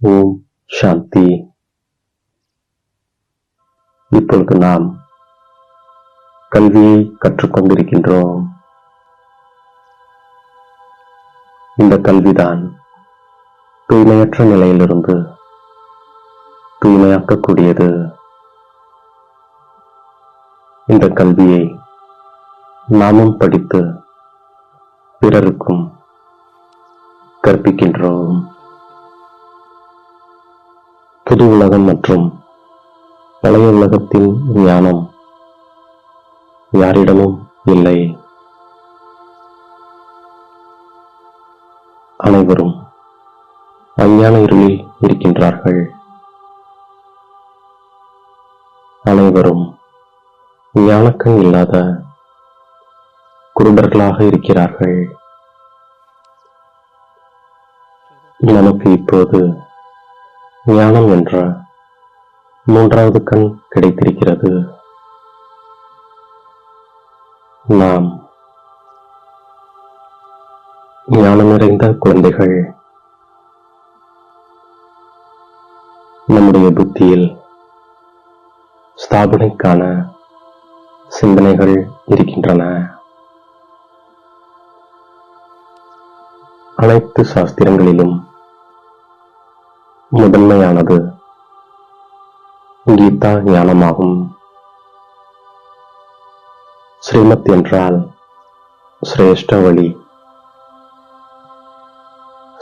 ஓம் சாந்தி. இப்பொழுது நாம் கல்வியை கற்றுக்கொண்டிருக்கின்றோம் இந்த கல்விதான் தூய்மையற்ற நிலையிலிருந்து தூய்மையாக்கக்கூடியது. இந்த கல்வியை நாமும் படித்து பிறருக்கும் கற்பிக்கின்றோம். புது உலகம் மற்றும் பழைய உலகத்தின் ஞானம் யாரிடமும் இல்லை. அனைவரும் அஞ்ஞான இருளில் இருக்கின்றார்கள். அனைவரும் ஞானக்கண் இல்லாத குருடர்களாக இருக்கிறார்கள். நமக்கு இப்போது ஞானம் என்ற மூன்றாவது கண் கிடைத்திருக்கிறது. நாம் ஞானம் நிறைந்த குழந்தைகள் நம்முடைய புத்தியில் ஸ்தாபனைக்கான சிந்தனைகள் இருக்கின்றன. அனைத்து சாஸ்திரங்களிலும் முதன்மையானது. கீதா ஞானமாகும். ஸ்ரீமத் என்றால் சிரேஷ்ட வழி.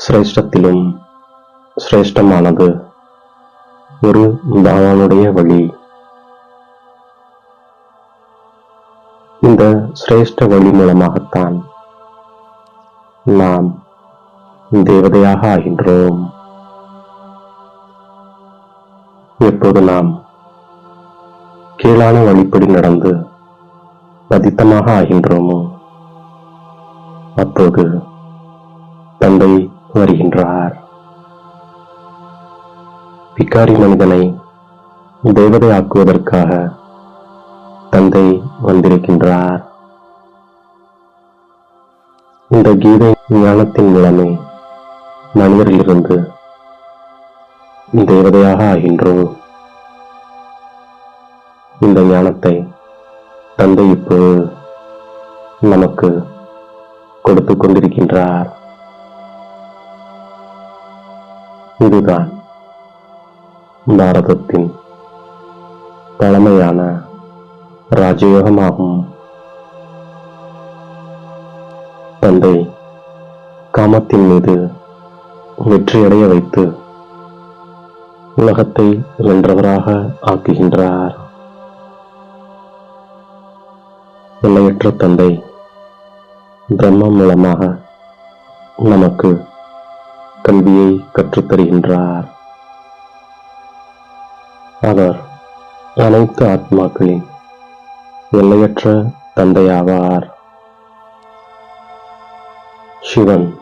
சிரேஷ்டத்திலும் சிரேஷ்டமானது ஒரு பகவானுடைய வழி. இந்த சிரேஷ்ட வழி மூலமாகத்தான் நாம் தேவதையாக ஆகின்றோம். எப்போது நாம் கீழான வழிப்படி நடந்து பதித்தமாக ஆகின்றோமோ? அப்போது தந்தை வருகின்றார். பிக்காரி மனிதனை தேவதை ஆக்குவதற்காக தந்தை வந்திருக்கின்றார். இந்த கீதை ஞானத்தின் மூலமே மனிதரிலிருந்து தேவதையாக ஆகின்றோம். இந்த ஞானத்தை தந்தை இப்போது நமக்கு கொடுத்து கொண்டிருக்கின்றார். இதுதான் பாரதத்தின் பழமையான ராஜயோகமாகும். தந்தை காமத்தின் மீது வெற்றியடைய வைத்து உலகத்தை வென்றவராக ஆக்குகின்றார். எல்லையற்ற தந்தை பிரம்மம் மூலமாக நமக்கு கல்வியை கற்றுத்தருகின்றார். அவர் அனைத்து ஆத்மாக்களின் எல்லையற்ற தந்தையாவார். சிவன்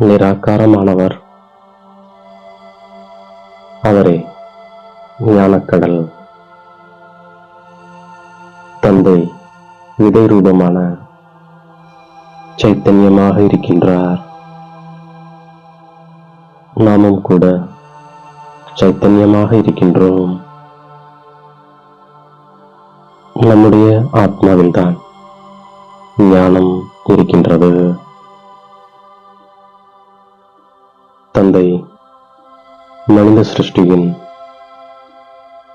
நிராகாரமானவர். அவரே ஞானக்கடல். தந்தை விதை ரூபமான சைத்தன்யமாக இருக்கின்றார். நாமும் கூட சைத்தன்யமாக இருக்கின்றோம். நம்முடைய ஆத்மாவில்தான் ஞானம் இருக்கின்றது. தந்தை மனித சிருஷ்டியின்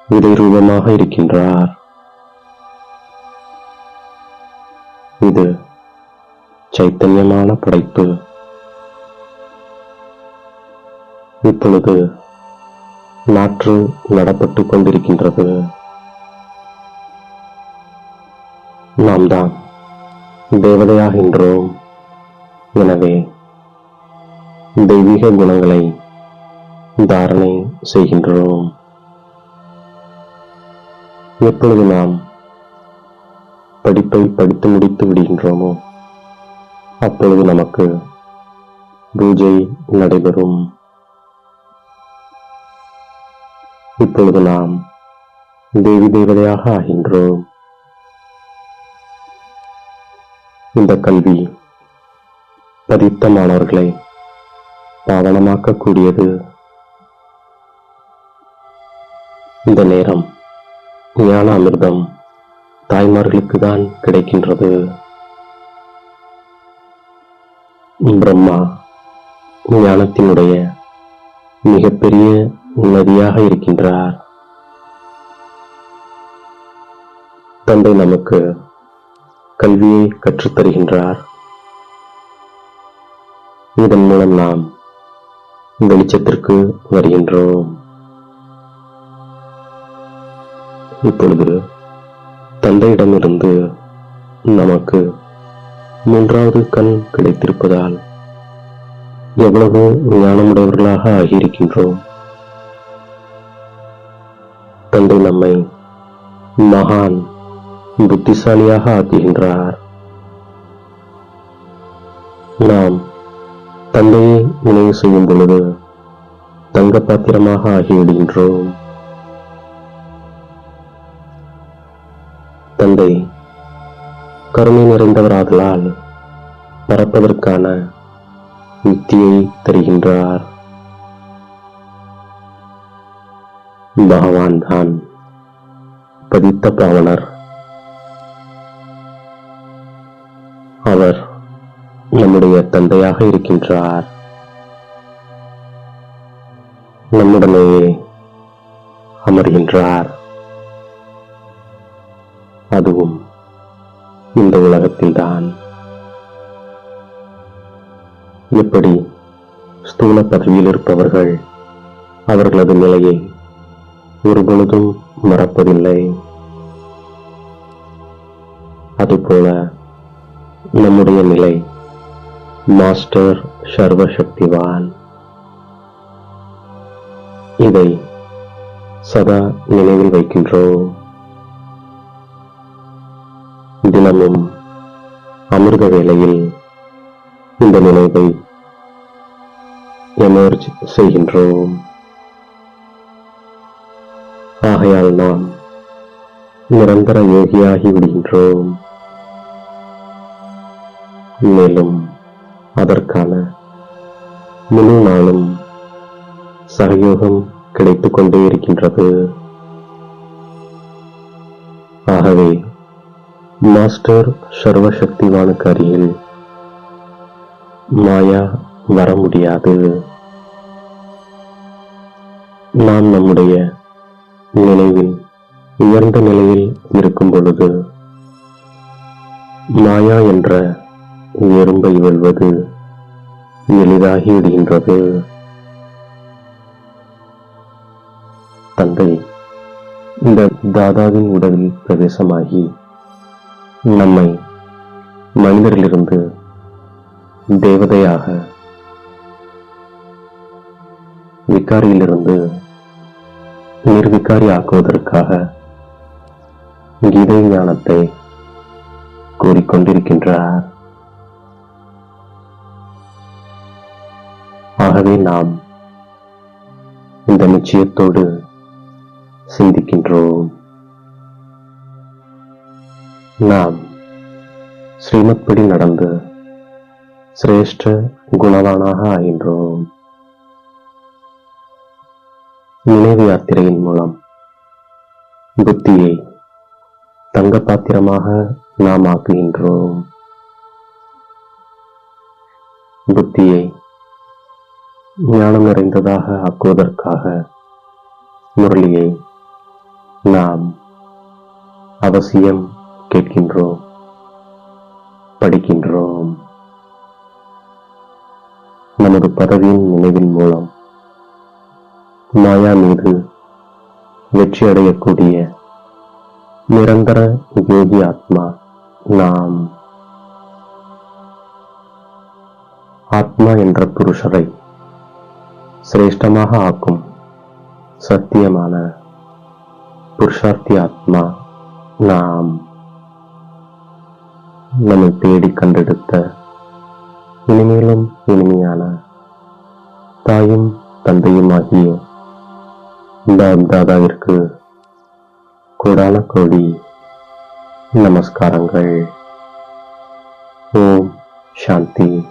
விதை ரூபமாக இருக்கின்றார். இது சைத்தன்யமான படைப்பு. இப்பொழுது நாற்று நடப்பட்டுக் கொண்டிருக்கின்றது. நாம் தான் தேவதையாகின்றோம் எனவே தெய்வீக குணங்களை தாரணை செய்கின்றோம். எப்பொழுது நாம் படிப்பை படித்து முடித்து விடுகின்றோமோ அப்பொழுது நமக்கு பூஜை நடைபெறும். இப்பொழுது நாம் தேவி தேவதையாக ஆகின்றோம். இந்த கல்வி பதித்த மாணவர்களை பாவனமாக்கக்கூடியது இந்த நேரம் ஞான அமிர்தம் தாய்மார்களுக்கு தான் கிடைக்கின்றது. பிரம்மா ஞானத்தினுடைய மிகப்பெரிய நதியாக இருக்கின்றார். தந்தை நமக்கு கல்வியை கற்றுத்தருகின்றார். இதன் மூலம் நாம் வெளிச்சத்திற்கு வருகின்றோம். இப்பொழுது தந்தையிடமிருந்து நமக்கு மூன்றாவது கண் கிடைத்திருப்பதால் எவ்வளவு ஞானமுடையவர்களாக ஆகியிருக்கின்றோம். தந்தை நம்மை மகான் புத்திசாலியாக ஆக்குகின்றார். நாம் தந்தையை நினைவு செய்யும் பொழுது தங்க பாத்திரமாக ஆகிவிடுகின்றோம். தந்தை கருணை நிறைந்தவராதலால் பறப்பதற்கான யுக்தியை தருகின்றார். பகவான் தான் பதித்த பாவனர். அவர் நம்முடைய தந்தையாக இருக்கின்றார். நம்முடனேயே அமர்கின்றார். அதுவும் இந்த உலகத்தில்தான். எப்படி ஸ்தூல பதவியில் இருப்பவர்கள் அவர்களது நிலையை ஒருபொழுதும் மறப்பதில்லை. அதுபோல நம்முடைய நிலை மாஸ்டர் சர்வசக்திவான். இதை சதா நினைவில் வைக்கின்றோம். தினமும் அமிர்த வேளையில் இந்த நினைவை எமர்ஜ் செய்கின்றோம். ஆகையால் நாம் நிரந்தர யோகியாகி விடுகின்றோம். மேலும் அதற்கான முழு நாளும் சகயோகம் கிடைத்துக் கொண்டே இருக்கின்றது. ஆகவே மாஸ்டர் சர்வசக்திவானுக்கு அருகில் மாயா வர முடியாது நாம் நம்முடைய நினைவில் உயர்ந்த நிலையில் இருக்கும் பொழுது மாயா என்ற எறும்பை வெல்வது எளிதாகி விடுகின்றது. தந்தை இந்த தாதாவின் உடலில் பிரவேசமாகி நம்மை மனிதரிலிருந்து தேவதையாக விகாரியிலிருந்து நிர்விகாரி ஆக்குவதற்காக கீதை ஞானத்தை கூறிக்கொண்டிருக்கின்றார். ஆகவே நாம் இந்த நிச்சயத்தோடு சிந்திக்கின்றோம். நாம் ஸ்ரீமத்படி நடந்து சிரேஷ்ட குணவானாக ஆகின்றோம். நினைவு யாத்திரையின் மூலம் புத்தியை தங்க பாத்திரமாக நாம் ஆக்குகின்றோம். புத்தியை ஞானம் நிறைந்ததாக ஆக்குவதற்காக முரளியை நாம் அவசியம் கேட்கின்றோம் படிக்கின்றோம். நமது பதவியின் நினைவின் மூலம் மாயா மீது வெற்றி அடையக்கூடிய நிரந்தர யோகி ஆத்மா நாம். ஆத்மா என்ற புருஷரை சிரேஷ்டமாக ஆக்கும் சத்தியமான புருஷார்த்தி ஆத்மா நாம். நம்மை தேடி கண்டெடுத்த இனிமேலும் இனிமையான தாயும் தந்தையுமாகிய பாப் தாதாவிற்கு கோடான கோடி நமஸ்காரங்கள். ஓம் சாந்தி.